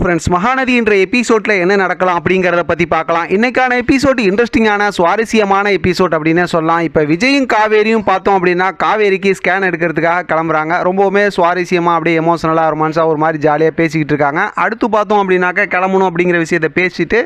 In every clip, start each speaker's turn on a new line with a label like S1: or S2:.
S1: Friends Mahanadi என்ற எபிசோட்ல என்ன நடக்கலாம் அப்படிங்கிறத பற்றி பார்க்கலாம். இன்னைக்கான எபிசோட் இன்ட்ரெஸ்டிங்கான சுவாரஸ்யமான எபிசோட் அப்படின்னே சொல்லலாம். இப்போ விஜயும் காவேரியும் பார்த்தோம் அப்படின்னா காவேரிக்கு ஸ்கேன் எடுக்கிறதுக்காக கிளம்புறாங்க. ரொம்பவுமே சுவாரஸ்யமாக அப்படியே எமோஷனலாக ரொமான்ஸாக ஒரு மாதிரி ஜாலியாக பேசிக்கிட்டு இருக்காங்க. அடுத்து பார்த்தோம் அப்படின்னாக்கா கிளம்பணும் அப்படிங்கிற விஷயத்தை பேசிட்டு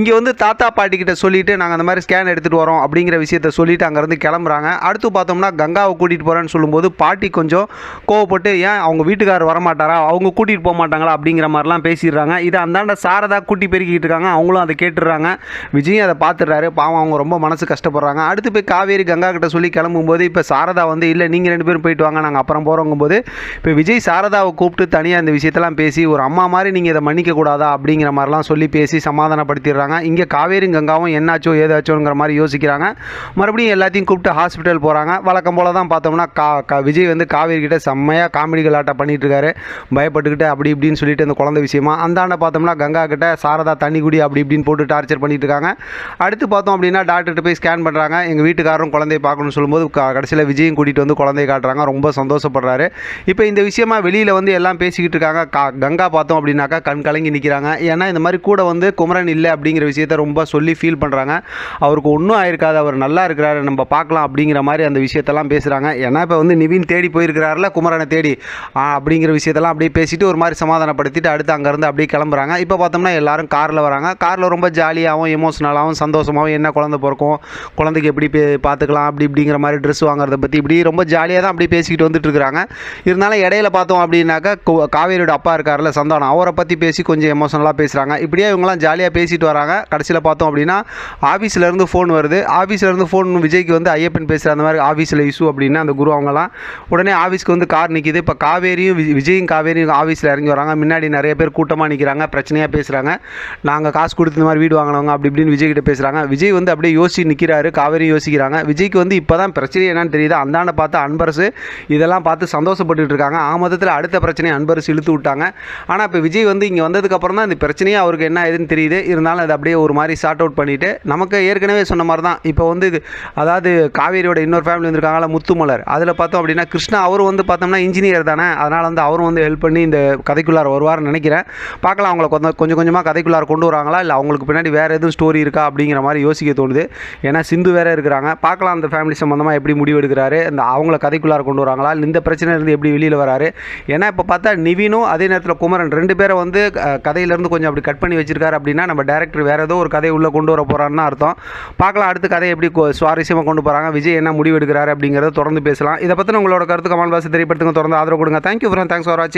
S1: இங்கே வந்து தாத்தா பாட்டி கிட்ட சொல்லிட்டு நாங்கள் அந்த மாதிரி ஸ்கேன் எடுத்துகிட்டு வரோம் அப்படிங்கிற விஷயத்த சொல்லிட்டு அங்கேருந்து கிளம்புறாங்க. அடுத்து பார்த்தோம்னா கங்காவை கூட்டிகிட்டு போகிறேன்னு சொல்லும்போது பாட்டி கொஞ்சம் கோவப்பட்டு ஏன் அவங்க வீட்டுக்காரர் வரமாட்டாரா? அவங்க கூட்டிகிட்டு போக மாட்டாங்களா? அப்படிங்கிற மாதிரிலாம் பேசிடுறாங்க. இதை அந்தாண்ட சாரதா கூட்டி பெருக்கிட்டு இருக்காங்க. அவங்களும் அதை கேட்டுடுறாங்க. விஜயும் அதை பார்த்துடுறாரு. பாவம் அவங்க ரொம்ப மனசு கஷ்டப்படுறாங்க. அடுத்து போய் காவேரி கங்கா கிட்ட சொல்லி கிளம்பும்போது இப்போ சாரதா வந்து இல்லை நீங்கள் ரெண்டு பேரும் போயிட்டு வாங்க. நாங்கள் அப்புறம் போகிறோங்கும்போது இப்போ விஜய் சாரதாவை கூப்பிட்டு தனியாக இந்த விஷயத்தெல்லாம் பேசி ஒரு அம்மா மாதிரி நீங்கள் இதை மன்னிக்க கூடாதா அப்படிங்கிற மாதிரிலாம் சொல்லி பேசி சமாதானப்படுத்திடுறாங்க. இங்கே காவேரி கங்காவும் என்னாச்சோ ஏதாச்சோங்கிற மாதிரி யோசிக்கிறாங்க. மறுபடியும் எல்லாத்தையும் கூப்பிட்டு ஹாஸ்பிட்டல் போகிறாங்க வழக்கம் போல தான் பார்த்தோம்னா கா கா விஜய் வந்து காவேரி கிட்ட செம்மையாக காமெடி கலாட்டம் பண்ணிட்டு இருக்காரு. பயப்பட்டுக்கிட்டு அப்படி இப்படின்னு சொல்லிட்டு அந்த குழந்தை விஷயமா அந்தாண்ட பார்த்தோம்னா கங்கா கிட்ட சாரதா தண்ணி குடி அப்படி இப்படின்னு போட்டு டார்ச்சர் பண்ணிட்டு இருக்காங்க அடுத்து பார்த்தோம் அப்படின்னா டாக்டர்கிட்ட போய் ஸ்கேன் பண்ணுறாங்க எங்கள் வீட்டுக்காரரும் குழந்தைய பார்க்கணும்னு சொல்லும்போது கடைசியில் விஜயும் கூட்டிகிட்டு வந்து குழந்தைய காட்டுறாங்க. ரொம்ப சந்தோஷப்படுறாரு. இப்போ இந்த விஷயமா வெளியில் வந்து எல்லாம் பேசிக்கிட்டு இருக்காங்க. கா கங்கா பார்த்தோம் அப்படின்னாக்கா கண் கலங்கி நிற்கிறாங்க ஏன்னா இந்த மாதிரி கூட வந்து குமரன் இல்லை அப்படிங்கிற விஷயத்த ரொம்ப சொல்லி ஃபீல் பண்ணுறாங்க அவருக்கு ஒன்றும் ஆயிருக்காது. அவர் நல்லா இருக்கிறாரு. நம்ம பார்க்கலாம் அப்படிங்கிற மாதிரி அந்த விஷயத்தெல்லாம் பேசுகிறாங்க ஏன்னா இப்போ வந்து நிவின் தேடி போயிருக்கிறாருல குமரனை தேடி. அப்படிங்கிற விஷயத்தெல்லாம் அப்படியே பேசிட்டு ஒரு மாதிரி சமாதானப்படுத்திட்டு அடுத்து அங்கேருந்து அப்படியே கிளம்புறாங்க. இப்போ பார்த்தோம்னா எல்லாரும் காரில் வராங்க. காரில் ரொம்ப ஜாலியாகவும் எமோஷனலாகவும் சந்தோஷமாகவும் என்ன குழந்தை பிறக்கும் குழந்தைக்கு எப்படி பே- பார்த்துக்கலாம் அப்படி இப்படிங்கிற மாதிரி ட்ரெஸ் வாங்குறத பற்றி இப்படி ரொம்ப ஜாலியாக தான் அப்படி பேசிக்கிட்டு வந்துட்டு இருக்கிறாங்க இருந்தாலும் இடையில பார்த்தோம் அப்படின்னாக்கா காவேரியோட அப்பா இருக்கார்ல சந்தானம். அவரை பற்றி பேசி கொஞ்சம் எமோஷனலாக பேசுகிறாங்க இப்படியே இவங்கலாம் ஜாலியாக பேசிட்டு வராங்க. கடைசியில் பார்த்தோம் அப்படின்னா ஆஃபீஸ்ல இருந்து ஃபோன் வருது. ஆஃபீஸ்ல இருந்து ஃபோன் விஜய்க்கு வந்து ஐயப்பன் பேசுகிற அந்த மாதிரி ஆஃபீஸில் இஷ்யூ அப்படின்னு அந்த குரு அவங்கலாம் உடனே ஆஃபீஸ்க்கு வந்து கார் நிற்கிது இப்போ காவேரியும் விஜயும் காவேரியும் ஆஃபீஸில் இறங்கி வராங்க. முன்னாடி நிறைய பேர் கூட்டம் கூட்டமாக நிற்கிறாங்க பிரச்சனையாக பேசுகிறாங்க நாங்கள் காசு கொடுத்து இந்த மாதிரி வீடு வாங்கினவங்க அப்படி இப்படின்னு விஜய் கிட்ட பேசுகிறாங்க விஜய் வந்து அப்படியே யோசிச்சு நிற்கிறாரு காவேரி யோசிக்கிறாங்க. விஜய்க்கு வந்து இப்போ தான் பிரச்சனை என்னன்னு தெரியுது. அந்தாண்ட பார்த்து அன்பரசு இதெல்லாம் பார்த்து சந்தோஷப்பட்டுட்டு இருக்காங்க. மொத்தத்தில் அடுத்த பிரச்சனையை அன்பரசு இழுத்து விட்டாங்க. ஆனால் இப்போ விஜய் வந்து இங்கே வந்ததுக்கப்புறம் தான் இந்த பிரச்சனையே அவருக்கு என்ன ஏதுன்னு தெரியுது. இருந்தாலும் அதை அப்படியே ஒரு மாதிரி ஷார்ட் அவுட் பண்ணிவிட்டு நமக்கு ஏற்கனவே சொன்ன மாதிரி தான். இப்போ வந்து இது அதாவது காவேரியோட இன்னொரு ஃபேமிலி வந்திருக்காங்களா முத்துமலர். அதில் பார்த்தோம் அப்படின்னா கிருஷ்ணா அவரும் வந்து பார்த்தோம்னா இன்ஜினியர் தானே. அதனால் வந்து அவரும் வந்து ஹெல்ப் பண்ணி இந்த கதைக்குள்ளார வருவார்னு நினைக்கிறேன். பார்க்கலாம் அவங்கள கொஞ்சம் கொஞ்சம் கொஞ்சமாக கதைக்குள்ளார கொண்டு வராங்களா? இல்லை அவங்களுக்கு பின்னாடி வேறு எதுவும் ஸ்டோரி இருக்கா? அப்படிங்கிற மாதிரி யோசிக்க தோணுது. ஏன்னா சிந்து வேறு இருக்கிறாங்க. பார்க்கலாம் அந்த ஃபேமிலி சம்மந்தமாக எப்படி முடிவு எடுக்கிறாரு? இந்த அவங்கள கதைக்குள்ளார கொண்டு வராங்களா? இல்லை இந்த பிரச்சனையிலேருந்து இருந்து எப்படி வெளியில் வராரு? ஏன்னா இப்போ பார்த்தா நிவினும் அதே நேரத்தில் குமரன் ரெண்டு பேரை வந்து கதையிலேருந்து கொஞ்சம் அப்படி கட் பண்ணி வச்சிருக்காரு அப்படின்னா நம்ம டேரக்டர் வேறு ஏதோ ஒரு கதை உள்ளே கொண்டு வர போகிறான்னு அர்த்தம். பார்க்கலாம் அடுத்த கதையை எப்படி சுவாரஸ்யமாக கொண்டு போகிறாங்க விஜய் என்ன முடிவு எடுக்கிறாரு அப்படிங்கிறத தொடர்ந்து பேசலாம். இதை பற்றின உங்களோட கருத்து கமல் பாசி தெரியப்படுத்துங்க. தொடர்ந்து ஆதரவு கொடுங்க. தேங்க்யூ ஃப்ரெண்ட் தேங்க்ஸ் ஃபார் வாட்சிங்